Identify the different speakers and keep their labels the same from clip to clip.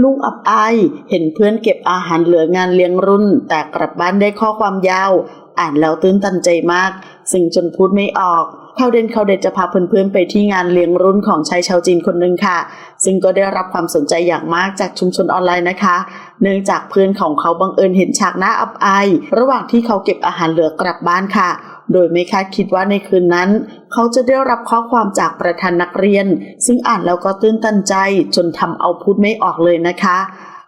Speaker 1: ลุงอับอายเห็นเพื่อนเก็บอาหารเหลืองานเลี้ยงรุ่น แต่กลับบ้านได้ข้อความยาว อ่านแล้วตื้นตันใจมาก ซึ่งจนพูดไม่ออกเขาเด่นเขาเด็ดจะพาเพื่อนๆไปที่งานเลี้ยงรุ่นของชายชาวจีนคนหนึ่งค่ะ ซึ่งก็ได้รับความสนใจอย่างมากจากชุมชนออนไลน์นะคะ เนื่องจากเพื่อนของเขาบังเอิญเห็นฉากหน้าอับอายระหว่างที่เขาเก็บอาหารเหลือกลับบ้านค่ะ โดยไม่คาดคิดว่าในคืนนั้น เขาจะได้รับข้อความจากประธานนักเรียน ซึ่งอ่านแล้วก็ตื้นตันใจจนทำเอาพูดไม่ออกเลยนะคะ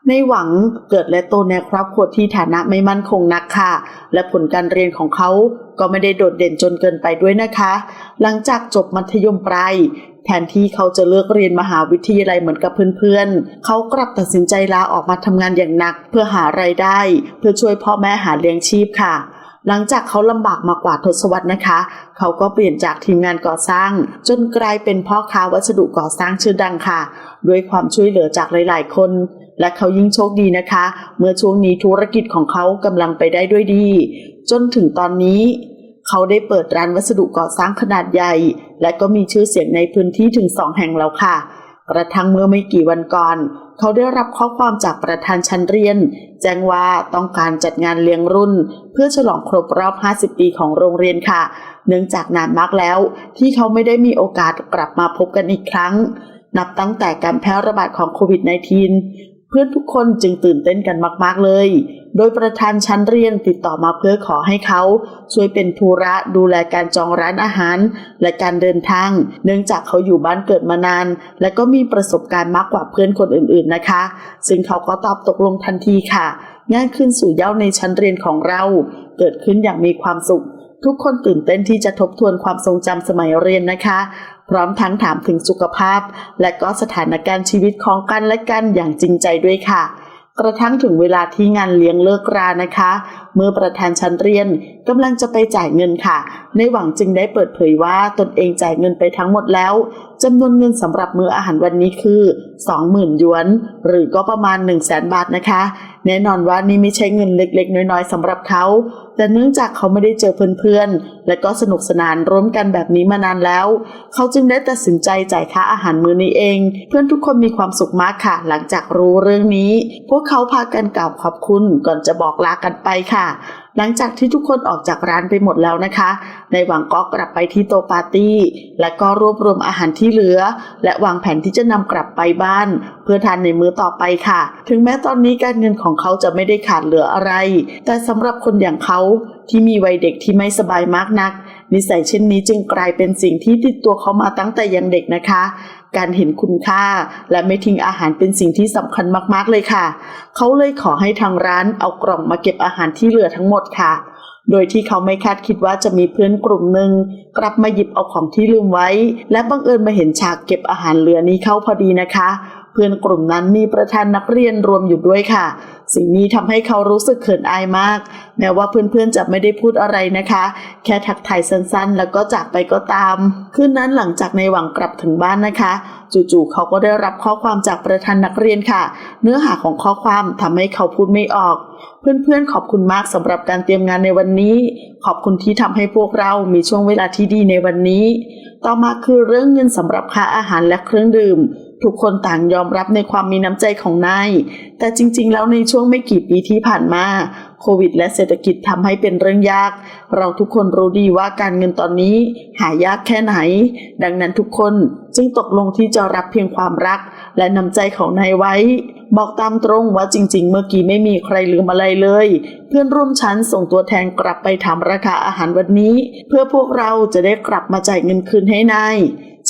Speaker 1: ในหวังเกิดและโตในครอบครัวที่ฐานะไม่มั่นคงนักค่ะ และผลการเรียนของเขาก็ไม่ได้โดดเด่นจนเกินไปด้วยนะคะ หลังจากจบมัธยมปลายแทนที่เขาจะเลือกเรียนมหาวิทยาลัยเหมือนกับเพื่อนๆ เขากลับตัดสินใจลาออกมาทำงานอย่างหนัก เพื่อหาไรายได้ เพื่อช่วยพ่อแม่หาเลี้ยงชีพค่ะ หลังจากเขาลำบากมากว่าทศวรรษนะคะ เขาก็เปลี่ยนจากทีมงานก่อสร้าง จนกลายเป็นพ่อค้าวัสดุก่อสร้างชื่อดังค่ะ ด้วยความช่วยเหลือจากหลาย ๆ คน และเขายิ่งโชคดีนะคะ เมื่อช่วงนี้ธุรกิจของเขากำลังไปได้ด้วยดี จนถึงตอนนี้ เขาได้เปิดร้านวัสดุก่อสร้างขนาดใหญ่ และก็มีชื่อเสียงในพื้นที่ถึงสองแห่งแล้วค่ะ กระทั่งเมื่อไม่กี่วันก่อน เขาได้รับข้อความจากประธานชั้นเรียน แจ้งว่าต้องการจัดงานเลี้ยงรุ่น เพื่อฉลองครบรอบ 50 ปีของโรงเรียนค่ะ เนื่องจากนานมากแล้ว ที่เขาไม่ได้มีโอกาสกลับมาพบกันอีกครั้ง นับตั้งแต่การแพร่ระบาดของโควิด -19 เพื่อนทุกคนจึงตื่นเต้นกันมาก ๆ เลย โดยประธานชั้นเรียนติดต่อมาเพื่อขอให้เขา ช่วยเป็นธุระดูแลการจองร้านอาหาร และการเดินทาง เนื่องจากเขาอยู่บ้านเกิดมานาน และก็มีประสบการณ์มากกว่าเพื่อนคนอื่น ๆ นะคะ ซึ่งเขาก็ตอบตกลงทันทีค่ะ งานขึ้นสู่เย้าในชั้นเรียนของเรา เกิดขึ้นอย่างมีความสุขทุกคนตื่นเต้นที่จะทบทวนความทรงจำสมัยเรียนนะคะ ร้อมทั้งถามถึงสุขภาพ และก็สถานการณ์ชีวิตของกันและกันอย่างจริงใจด้วยค่ะ กระทั่งถึงเวลาที่งานเลี้ยงเลิกรานะคะ เมื่อประธานชั้นเรียนกำลังจะไปจ่ายเงินค่ะ ในหวังจึงได้เปิดเผยว่าตนเองจ่ายเงินไปทั้งหมดแล้วจำนวนเงินสำหรับมื้ออาหารวันนี้คือ 20,000หยวน หรือก็ประมาณ 1 0 0 0 0แบาทนะคะ แน่นอนว่านี่ไม่ใช่เงินเล็กๆ น้อยๆสำหรับเขา แต่เนื่องจากเขาไม่ได้เจอเพื่อนๆ และก็สนุกสนานร่วมกันแบบนี้มานานแล้ว เขาจึงได้ตัดสินใจจ่ายค่าอาหารมื้อนี้เอง เพื่อนทุกคนมีความสุขมากค่ะ หลังจากรู้เรื่องนี้ พวกเขาพากันกล่าวขอบคุณก่อนจะบอกลากันไปค่ะ หลังจากที่ทุกคนออกจากร้านไปหมดแล้วนะคะในหวังก็กลับไปที่โต๊ะปาร์ตี้ และก็รวบรวมอาหารที่เหลือ และวางแผนที่จะนำกลับไปบ้าน เพื่อทานในมื้อต่อไปค่ะ ถึงแม้ตอนนี้การเงินของเขาจะไม่ได้ขาดเหลืออะไร แต่สำหรับคนอย่างเขาที่มีวัยเด็กที่ไม่สบายมากนัก นิสัยเช่นนี้จึงกลายเป็นสิ่งที่ติดตัวเขามาตั้งแต่ยังเด็กนะคะ การเห็นคุณค่าและไม่ทิ้งอาหารเป็นสิ่งที่สำคัญมากๆเลยค่ะ เขาเลยขอให้ทางร้านเอากล่องมาเก็บอาหารที่เหลือทั้งหมดค่ะโดยที่เขาไม่คาดคิดว่าจะมีเพื่อนกลุ่มหนึ่งกลับมาหยิบเอาของที่ลืมไว้ และบังเอิญมาเห็นฉากเก็บอาหารเหลือนี้เข้าพอดีนะคะ เพื่อนกลุ่มนั้นมีประธานนักเรียนรวมอยู่ด้วยค่ะ สิ่งนี้ทำให้เขารู้สึกเขินอายมาก แม้ว่าเพื่อนๆจะไม่ได้พูดอะไรนะคะ แค่ทักทายสั้นๆ แล้วก็จากไปก็ตาม คืนนั้นหลังจากในหวังกลับถึงบ้านนะคะ จู่ๆเขาก็ได้รับข้อความจากประธานนักเรียนค่ะ เนื้อหาของข้อความทำให้เขาพูดไม่ออก เพื่อนๆขอบคุณมากสำหรับการเตรียมงานในวันนี้ ขอบคุณที่ทำให้พวกเรามีช่วงเวลาที่ดีในวันนี้ ต่อมาคือเรื่องเงินสำหรับค่าอาหารและเครื่องดื่มทุกคนต่างยอมรับในความมีน้ำใจของนาย แต่จริงๆ แล้วในช่วงไม่กี่ปีที่ผ่านมา โควิดและเศรษฐกิจทำให้เป็นเรื่องยาก เราทุกคนรู้ดีว่าการเงินตอนนี้หายากแค่ไหน ดังนั้นทุกคนจึงตกลงที่จะรับเพียงความรัก และนำใจของนายไว้ บอกตามตรงว่าจริง ๆ เมื่อกี้ไม่มีใครลืมอะไรเลย เพื่อนร่วมชั้นส่งตัวแทนกลับไปถามราคาอาหารวันนี้ เพื่อพวกเราจะได้กลับมาจ่ายเงินคืนให้นาย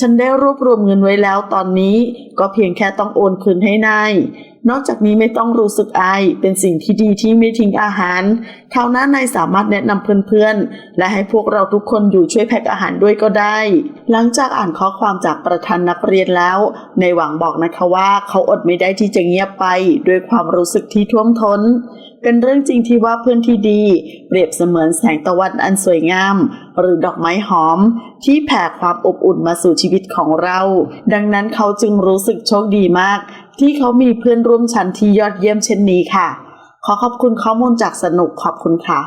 Speaker 1: ฉันได้รวบรวมเงินไว้แล้วตอนนี้ ก็เพียงแค่ต้องโอนคืนให้นาย นอกจากนี้ไม่ต้องรู้สึกอายเป็นสิ่งที่ดีที่ไม่ทิ้งอาหารคราวหน้านายสามารถแนะนำเพื่อนๆ และให้พวกเราทุกคนอยู่ช่วยแพ็คอาหารด้วยก็ได้ หลังจากอ่านข้อความจากประธานนักเรียนแล้ว ในหวังบอกนะคะว่าเขาอดไม่ได้ที่จะเงียบไปด้วยความรู้สึกที่ท่วมท้น เป็นเรื่องจริงที่ว่าเพื่อนที่ดี เปรียบเสมือนแสงตะวันอันสวยงาม หรือดอกไม้หอม ที่แผ่ความอบอุ่นมาสู่ชีวิตของเรา ดังนั้นเขาจึงรู้สึกโชคดีมาก ที่เขามีเพื่อนร่วมชั้นที่ยอดเยี่ยมเช่นนี้ค่ะ ขอขอบคุณข้อมูลจากสนุกขอบคุณค่ะ